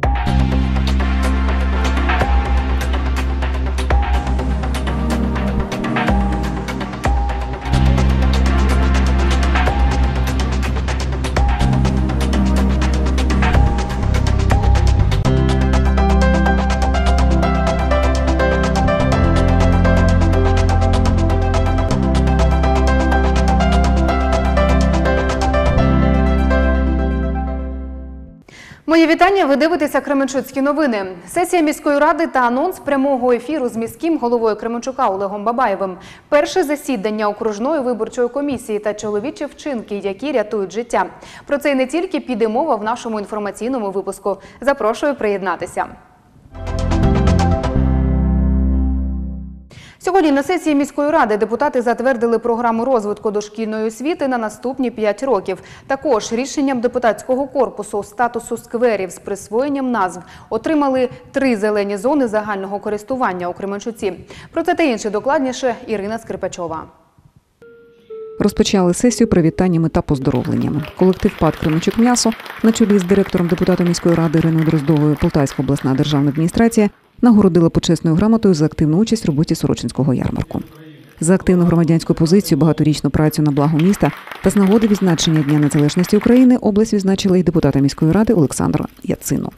you Мої вітання. Ви дивитеся Кременчуцькі новини. Сесія міської ради та анонс прямого ефіру з міським головою Кременчука Олегом Бабаєвим. Перше засідання окружної виборчої комісії та чоловічі вчинки, які рятують життя. Про це і не тільки піде мова в нашому інформаційному випуску. Запрошую приєднатися. Сьогодні на сесії міської ради депутати затвердили програму розвитку дошкільної освіти на наступні 5 років. Також рішенням депутатського корпусу статусу скверів з присвоєнням назв отримали три зелені зони загального користування у Кременчуці. Про це та інше докладніше Ірина Скрипачова. Розпочали сесію привітаннями та поздоровленнями. Колектив ПАД Кременчук м'ясо на чолі з директором депутатом міської ради Іриною Дроздовою Полтавська обласна державна адміністрація нагородила почесною грамотою за активну участь в роботі Сорочинського ярмарку. За активну громадянську позицію, багаторічну працю на благо міста та з нагоди відзначення Дня Незалежності України область відзначила і депутата міської ради Олександра Яцину.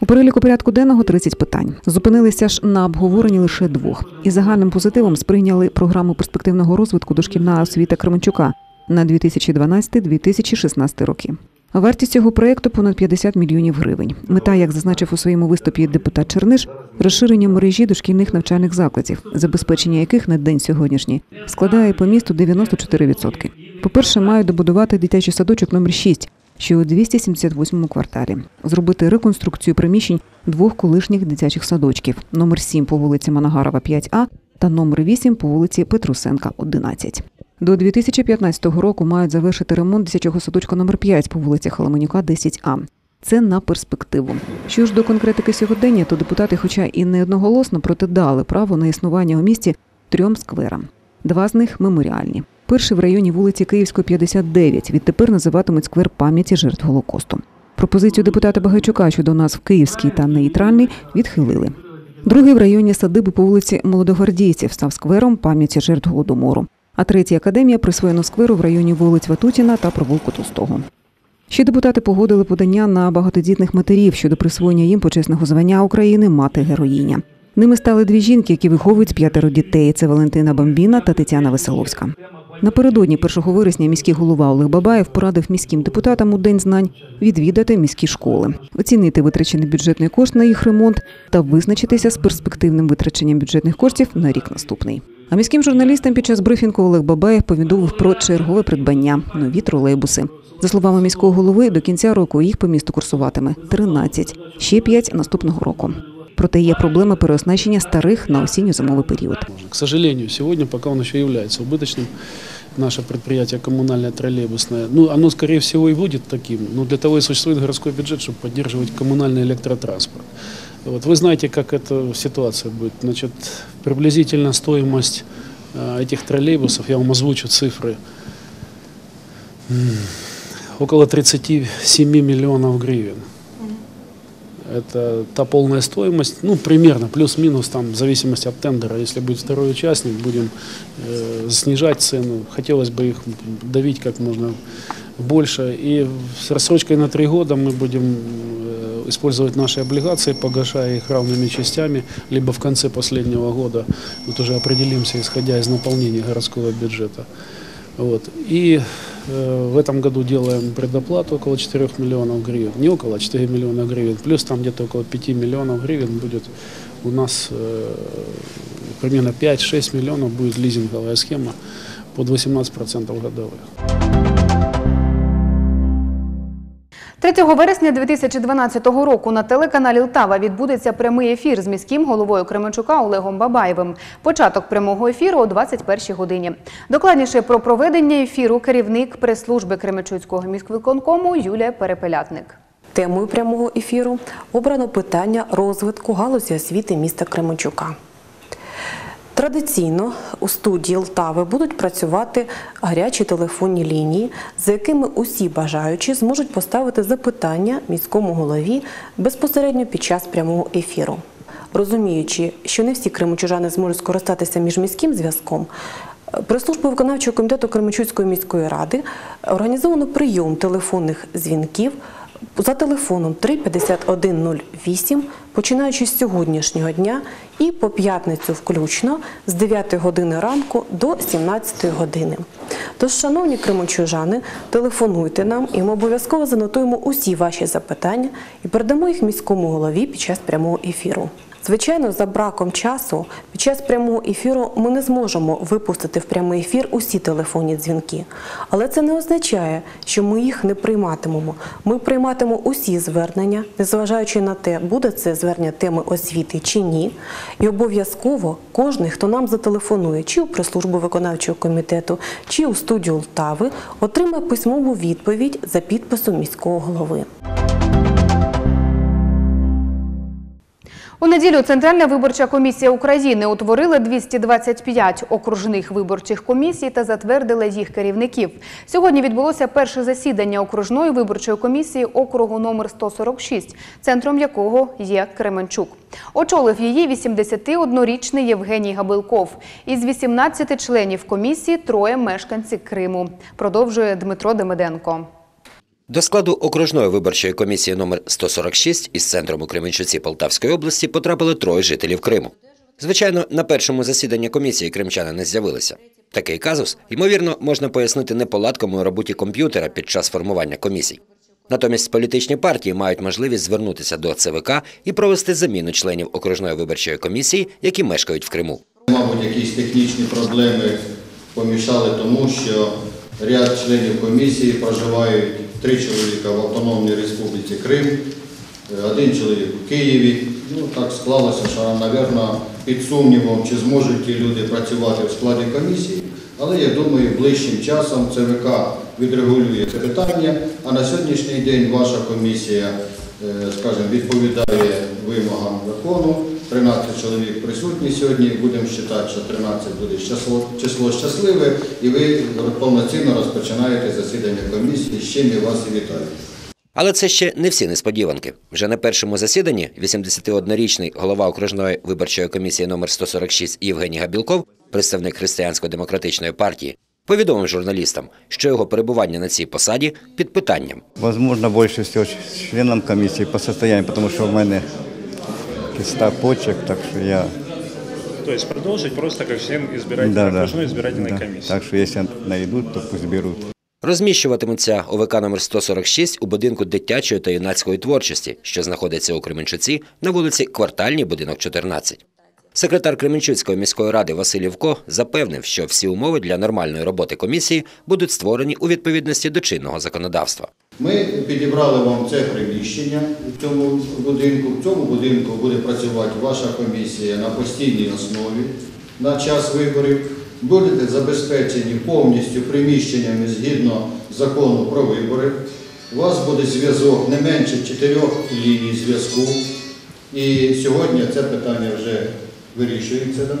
У переліку порядку денного 30 питань. Зупинилися ж на обговоренні лише двох. І загальним позитивом сприйняли програму перспективного розвитку дошкільна освіта Кременчука на 2012-2016 роки. Вартість цього проєкту понад 50 мільйонів гривень. Мета, як зазначив у своєму виступі депутат Черниш, розширення мережі дошкільних навчальних закладів, забезпечення яких на день сьогоднішній складає по місту 94%. По-перше, мають добудувати дитячий садочок номер 6, що у 278 кварталі, зробити реконструкцію приміщень двох колишніх дитячих садочків: номер 7 по вулиці Манагарова, 5А та номер 8 по вулиці Петрусенка, 11. До 2015 року мають завершити ремонт дитячого садочка номер 5 по вулиці Холоменюка, 10А. Це на перспективу. Що ж до конкретики сьогодення, то депутати, хоча і не одноголосно, проте дали право на існування у місті трьом скверам. Два з них меморіальні. Перший в районі вулиці Київської, 59. Відтепер називатимуть сквер пам'яті жертв Голокосту. Пропозицію депутата Багачука щодо нас в Київський та нейтральний відхилили. Другий в районі садиби по вулиці Молодогвардійців став сквером пам'яті жертв голодомору. А третя академія присвоєно скверу в районі вулиць Ватутіна та провулку Толстого. Ще депутати погодили подання на багатодітних матерів щодо присвоєння їм почесного звання України мати героїня. Ними стали дві жінки, які виховують п'ятеро дітей. Це Валентина Бамбіна та Тетяна Веселовська. Напередодні 1 вересня міський голова Олег Бабаєв порадив міським депутатам у День знань відвідати міські школи, оцінити витрачений бюджетний кошт на їх ремонт та визначитися з перспективним витраченням бюджетних коштів на рік наступний. А міським журналістам під час брифінгу Олег Бабаєв повідомив про чергове придбання нові тролейбуси. За словами міського голови, до кінця року їх по місту курсуватиме 13, ще 5 наступного року Проте є проблема переоснащення старих на осінньо-зимовий період. К сожалению, сегодня пока он еще является убыточным, наше предприятие коммунальное троллейбусное, ну, оно, скорее всего, и будет таким, но для того и существует городской бюджет, чтобы поддерживать коммунальный электротранспорт. Вот вы знаете, как эта ситуация будет. Значит, приблизительно стоимость э, этих троллейбусов, я вам озвучу цифры, М, около 37 миллионов гривен. Это та полная стоимость, ну, примерно, плюс-минус, там, в зависимости от тендера. Если будет второй участник, будем э, снижать цену. Хотелось бы их давить как можно больше. И с рассрочкой на три года мы будем э, использовать наши облигации, погашая их равными частями, либо в конце последнего года вот уже определимся, исходя из наполнения городского бюджета. Вот. И э, в этом году делаем предоплату около 4 миллионов гривен. Не около, а 4 миллиона гривен. Плюс там где-то около 5 миллионов гривен будет у нас э, примерно 5-6 миллионов будет лизинговая схема под 18% годовых. 3 вересня 2012 року на телеканалі Лтава відбудеться прямий ефір з міським головою Кременчука Олегом Бабаєвим. Початок прямого ефіру о 21 годині. Докладніше про проведення ефіру керівник прес-служби Кременчуцького міськвиконкому Юлія Перепелятник. Темою прямого ефіру обрано питання розвитку галузі освіти міста Кременчука. Традиційно у студії Лтави будуть працювати гарячі телефонні лінії, за якими усі бажаючі зможуть поставити запитання міському голові безпосередньо під час прямого ефіру. Розуміючи, що не всі кримчужани зможуть скористатися міжміським зв'язком, Прес-службою виконавчого комітету Кременчуцької міської ради організовано прийом телефонних дзвінків за телефоном 35108, починаючи з сьогоднішнього дня і по п'ятницю включно з 9 години ранку до 17 години. Тож, шановні кримочужани, телефонуйте нам і ми обов'язково занотуємо усі ваші запитання і передамо їх міському голові під час прямого ефіру. Звичайно, за браком часу під час прямого ефіру ми не зможемо випустити в прямий ефір усі телефонні дзвінки. Але це не означає, що ми їх не прийматимемо. Ми прийматимемо усі звернення, незважаючи на те, буде це звернення теми освіти чи ні. І обов'язково кожен, хто нам зателефонує, чи у прес-службу виконавчого комітету, чи у студію Лтави, отримає письмову відповідь за підписом міського голови. У неділю Центральна виборча комісія України утворила 225 окружних виборчих комісій та затвердила їх керівників. Сьогодні відбулося перше засідання окружної виборчої комісії округу номер 146, центром якого є Кременчук. Очолив її 81-річний Євгеній Габилков. Із 18 членів комісії троє мешканці Криму. Продовжує Дмитро Демиденко. До складу окружної виборчої комісії номер 146 із центром у Кременчуці Полтавської області потрапили троє жителів Криму. Звичайно, на першому засіданні комісії кримчани не з'явилися. Такий казус, ймовірно, можна пояснити неполадками у роботі комп'ютера під час формування комісій. Натомість політичні партії мають можливість звернутися до ЦВК і провести заміну членів окружної виборчої комісії, які мешкають в Криму. Мабуть, якісь технічні проблеми помішали тому, що ряд членів комісії проживають три чоловіка в Автономній Республіці Крим, один чоловік у Києві. Ну, так склалося, що, мабуть, під сумнівом, чи зможуть ті люди працювати в складі комісії. Але я думаю, ближчим часом ЦВК відрегулює це питання, а на сьогоднішній день ваша комісія, е, скажімо, відповідає вимогам закону. 13 чоловік присутні сьогодні. Будемо вважати, що 13 буде число, число щасливе, і ви повноцінно розпочинаєте засідання комісії. З чим я вас і вітаю. Але це ще не всі несподіванки. Вже на першому засіданні 81-річний голова окружної виборчої комісії номер 146 Євгеній Габілков, представник християнсько-демократичної партії, повідомив журналістам, що його перебування на цій посаді під питанням. Возможно, больше всего членам комиссии по состоянию, потому что у мене киста почек, так что я... То есть продолжить просто как член избирательной, окружной избирательной да. комиссии. Так что если найдут, то пусть берут. Розміщуватимуться ОВК номер 146 у будинку дитячої та юнацької творчості, що знаходиться у Кременчуці на вулиці Квартальній, будинок 14. Секретар Кременчуцької міської ради Василь Євко запевнив, що всі умови для нормальної роботи комісії будуть створені у відповідності до чинного законодавства. Ми підібрали вам це приміщення в цьому будинку. В цьому будинку буде працювати ваша комісія на постійній основі на час виборів. Будете забезпечені повністю приміщеннями згідно закону про вибори. У вас буде зв'язок не менше чотирьох ліній зв'язку. І сьогодні це питання вже вирішується. да?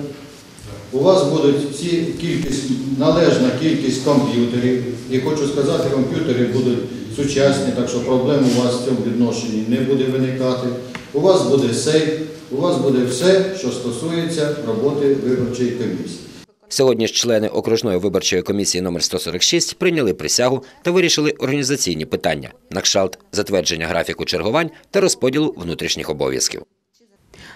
У вас всі кількість, належна кількість комп'ютерів. І хочу сказати, комп'ютери будуть сучасні, так що проблем у вас в цьому відношенні не буде виникати. У вас буде сейф, у вас буде все, що стосується роботи виборчої комісії. Сьогодні ж члени окружної виборчої комісії номер 146 прийняли присягу та вирішили організаційні питання на кшталт затвердження графіку чергувань та розподілу внутрішніх обов'язків.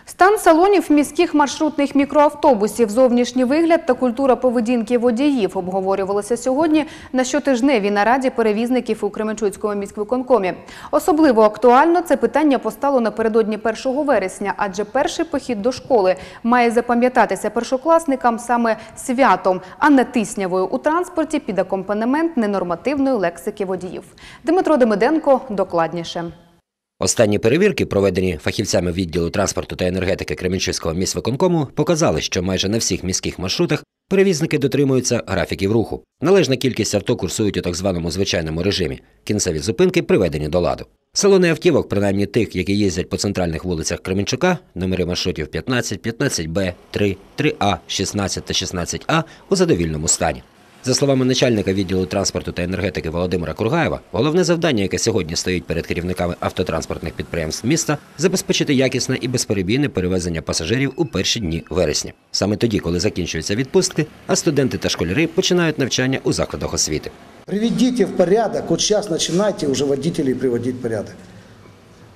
Стан салонів міських маршрутних мікроавтобусів, зовнішній вигляд та культура поведінки водіїв обговорювалися сьогодні на щотижневій нараді перевізників у Кременчуцькому міськвиконкомі. Особливо актуально це питання постало напередодні 1 вересня, адже перший похід до школи має запам'ятатися першокласникам саме святом, а не тиснявою у транспорті під акомпанемент ненормативної лексики водіїв. Дмитро Демиденко докладніше. Останні перевірки, проведені фахівцями відділу транспорту та енергетики Кременчуцького міськвиконкому, показали, що майже на всіх міських маршрутах перевізники дотримуються графіків руху. Належна кількість авто курсують у так званому звичайному режимі. Кінцеві зупинки приведені до ладу. Салони автівок, принаймні тих, які їздять по центральних вулицях Кременчука, номери маршрутів 15, 15Б, 3, 3А, 16 та 16А у задовільному стані. За словами начальника відділу транспорту та енергетики Володимира Кургаєва, головне завдання, яке сьогодні стоїть перед керівниками автотранспортних підприємств міста, забезпечити якісне і безперебійне перевезення пасажирів у перші дні вересня, саме тоді, коли закінчуються відпустки, а студенти та школяри починають навчання у закладах освіти. Приведите в порядок, вот сейчас начинайте уже водителей приводить в порядок.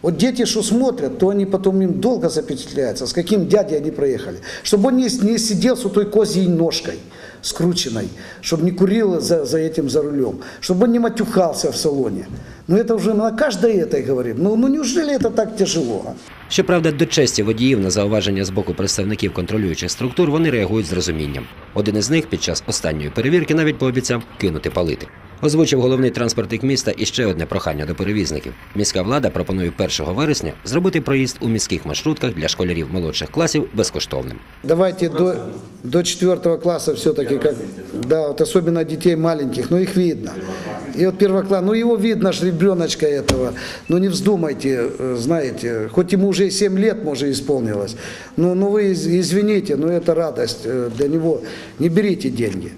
Вот дети, что смотрят, то они потом им долго запечатляются, с каким дядей они проехали. Чтобы он не, не сидел с той козьей ножкой скрученной, чтобы не курил за, за этим за рулем, чтобы он не матюхался в салоне. Но это уже на каждой этой говорим. Ну, ну неужели это так тяжело? а? Щоправда, до честі водіїв на зауваження з боку представників контролюючих структур вони реагують з розумінням. Один із них під час останньої перевірки навіть пообіцяв кинути палити. Озвучив головний транспортник міста і ще одне прохання до перевізників. Міська влада пропонує 1 вересня зробити проїзд у міських маршрутках для школярів молодших класів безкоштовним. Давайте до, до четвертого класса все-таки, как, да, вот особенно детей маленьких, но их видно. И вот первокласс, ну его видно ж ребеночка этого, ну не вздумайте, э, знаете, хоть ему уже и 7 лет, может, исполнилось, но, ну вы из- извините, но это радость э, для него, не берите деньги.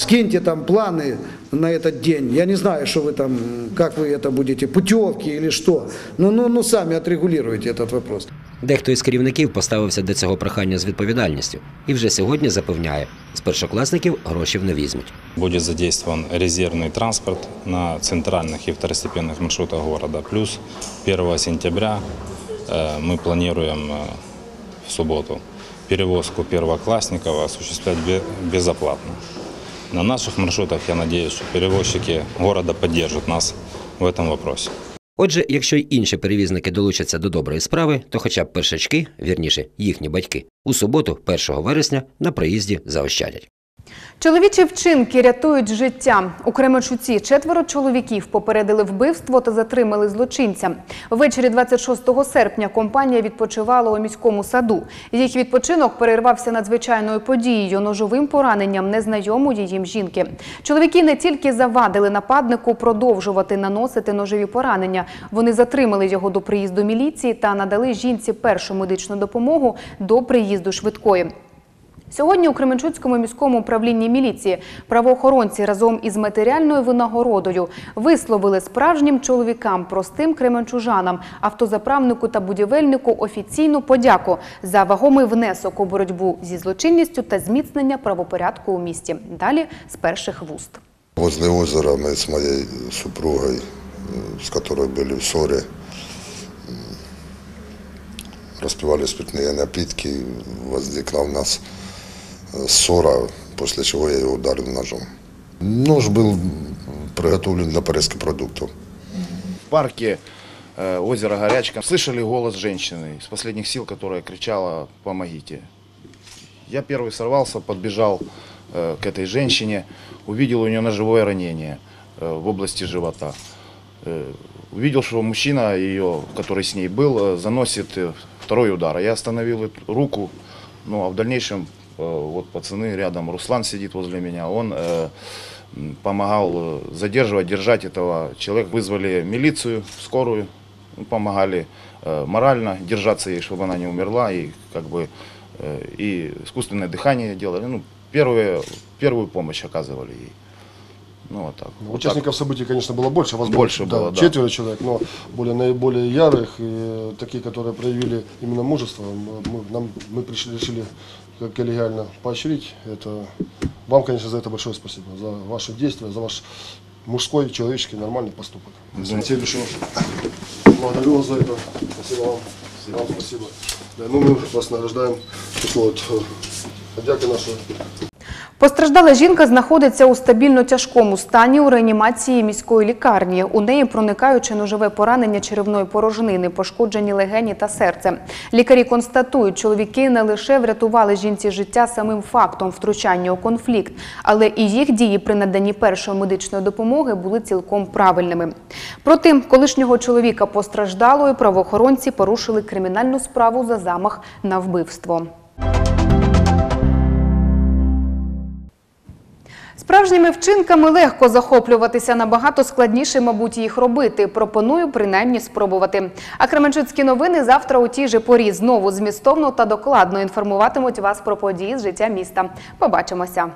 Скиньте там планы на этот день. Я не знаю, что вы там, как вы это будете, путевки или что. Ну, ну, ну сами отрегулируйте этот вопрос. Дехто із керівників поставився до цього прохання з відповідальністю і вже сьогодні запевняє, з першокласників грошів не візьмуть. Будет задействован резервный транспорт на центральных и второстепенных маршрутах города. Плюс 1 сентября э, мы планируем э, в субботу перевозку первоклассников осуществлять бе- безоплатно. На наших маршрутах, я сподіваюся, перевозчики города підтримують нас в цьому питанні. Отже, якщо й інші перевізники долучаться до доброї справи, то хоча б першачки, вірніше, їхні батьки, у суботу, 1 вересня, на проїзді заощадять. Чоловічі вчинки рятують життя. У Кременчуці четверо чоловіків попередили вбивство та затримали злочинця. Ввечері 26 серпня компанія відпочивала у міському саду. Їх відпочинок перервався надзвичайною подією – ножовим пораненням незнайомої їм жінки. Чоловіки не тільки завадили нападнику продовжувати наносити ножові поранення. Вони затримали його до приїзду міліції та надали жінці першу медичну допомогу до приїзду швидкої. Сьогодні у Кременчуцькому міському управлінні міліції правоохоронці разом із матеріальною винагородою висловили справжнім чоловікам, простим кременчужанам, автозаправнику та будівельнику офіційну подяку за вагомий внесок у боротьбу зі злочинністю та зміцнення правопорядку у місті. Далі з перших вуст. Возле озера мы с моей супругой, э, с которой были в ссоре, м, распивали спиртные напитки, возникла у нас э, Ссора, после чего я его ударил ножом. Нож был приготовлен для порезки продуктов. в парке э, озера Горячка слышали голос женщины из последних сил, которая кричала «помогите». Я первый сорвался, подбежал э, к этой женщине, увидел у нее ножевое ранение э, в области живота. Э, увидел, что мужчина ее, который с ней был, э, заносит э, второй удар. Я остановил руку, ну а в дальнейшем вот пацаны рядом, Руслан сидит возле меня, он э, помогал э, задерживать, держать этого человека. Вызвали милицию, скорую, ну, помогали э, морально держаться ей, чтобы она не умерла, и как бы э, и искусственное дыхание делали, ну, первые, первую помощь оказывали ей. Ну, вот так. Вот Участников событий, конечно, было больше. Вас Больше да, было, да. Четверо человек, но более наиболее ярых и такие, которые проявили именно мужество. Мы, нам, мы пришли, решили коллегиально поощрить. Это вам, конечно, за это большое спасибо. За ваши действия, за ваш мужской, человеческий, нормальный поступок. Да. Всем всем большое. Благодарю вас за это. Спасибо вам. Вам спасибо. Да, ну, мы вас награждаем. Такой вот э, подяка наша. Постраждала жінка знаходиться у стабільно тяжкому стані у реанімації міської лікарні. У неї проникаюче ножове поранення черевної порожнини, пошкоджені легені та серце. Лікарі констатують, чоловіки не лише врятували жінці життя самим фактом втручання у конфлікт, але і їх дії при наданні першої медичної допомоги були цілком правильними. Проти колишнього чоловіка постраждалої правоохоронці порушили кримінальну справу за замах на вбивство. Справжніми вчинками легко захоплюватися, набагато складніше, мабуть, їх робити. Пропоную принаймні спробувати. А Кременчуцькі новини завтра у тій же порі знову змістовно та докладно інформуватимуть вас про події з життя міста. Побачимося.